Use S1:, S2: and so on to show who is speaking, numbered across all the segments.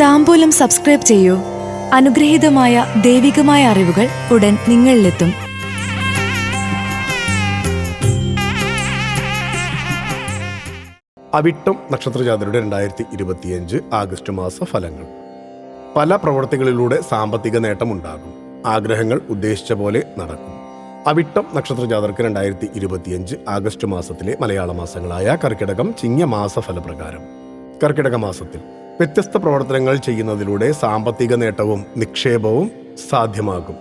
S1: താമ്പൂലം subscribe ചെയ്യൂ. അനുഗ്രഹീതമായ ദൈവികമായ അറിവുകൾ ഉടൻ നിങ്ങളിലെത്തും.
S2: അവിട്ടം നക്ഷത്രജാതരുടെ രണ്ടായിരത്തി ഇരുപത്തിയഞ്ച് ആഗസ്റ്റ് മാസ ഫലങ്ങൾ. പല പ്രവർത്തികളിലൂടെ സാമ്പത്തിക നേട്ടമുണ്ടാകും. ആഗ്രഹങ്ങൾ ഉദ്ദേശിച്ച പോലെ നടക്കും. അവിട്ടം നക്ഷത്രജാതർക്ക് രണ്ടായിരത്തി ഇരുപത്തിയഞ്ച് ആഗസ്റ്റ് മാസത്തിലെ മലയാള മാസങ്ങളായ കർക്കിടകം ചിങ്ങമാസ ഫലപ്രകാരം. കർക്കിടക മാസത്തിൽ വ്യത്യസ്ത പ്രവർത്തനങ്ങൾ ചെയ്യുന്നതിലൂടെ സാമ്പത്തിക നേട്ടവും നിക്ഷേപവും സാധ്യമാകും.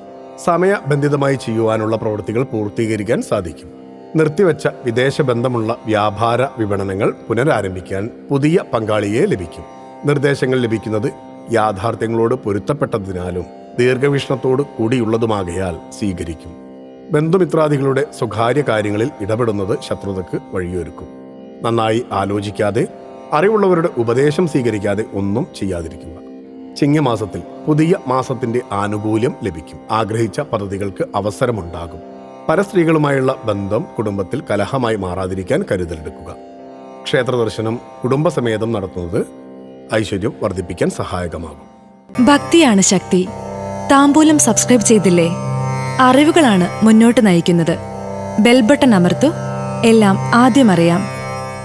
S2: സമയബന്ധിതമായി ചെയ്യുവാനുള്ള പ്രവൃത്തികൾ പൂർത്തീകരിക്കാൻ സാധിക്കും. നിർത്തിവെച്ച വിദേശ ബന്ധമുള്ള വ്യാപാര വിപണനങ്ങൾ പുനരാരംഭിക്കാൻ പുതിയ പങ്കാളിയെ ലഭിക്കും. നിർദ്ദേശങ്ങൾ ലഭിക്കുന്നത് യാഥാർത്ഥ്യങ്ങളോട് പൊരുത്തപ്പെട്ടതിനാലും ദീർഘവീക്ഷണത്തോട് കൂടിയുള്ളതുമാകയാൽ സ്വീകരിക്കും. ബന്ധുമിത്രാദികളുടെ സ്വകാര്യ കാര്യങ്ങളിൽ ഇടപെടുന്നത് ശത്രുതയ്ക്ക് വഴിയൊരുക്കും. നന്നായി ആലോചിക്കാതെ അറിവുള്ളവരുടെ ഉപദേശം സ്വീകരിക്കാതെ ഒന്നും ചെയ്യാതിരിക്കുക. ചിങ്ങമാസത്തിൽ പുതിയ മാസത്തിന്റെ ആനുകൂല്യം ലഭിക്കും. ആഗ്രഹിച്ച പദ്ധതികൾക്ക് അവസരമുണ്ടാകും. പരസ്ത്രീകളുമായുള്ള ബന്ധം കുടുംബത്തിൽ കലഹമായി മാറാതിരിക്കാൻ കരുതലെടുക്കുക. ക്ഷേത്ര ദർശനം കുടുംബസമേതം നടത്തുന്നത് ഐശ്വര്യം വർദ്ധിപ്പിക്കാൻ സഹായകമാകും.
S1: ഭക്തിയാണ് ശക്തി. താമ്പൂലം സബ്സ്ക്രൈബ് ചെയ്തില്ലേ? അറിവുകളാണ് മുന്നോട്ട് നയിക്കുന്നത്. ബെൽബട്ടൺ അമർത്തു. എല്ലാം ആദ്യം അറിയാം.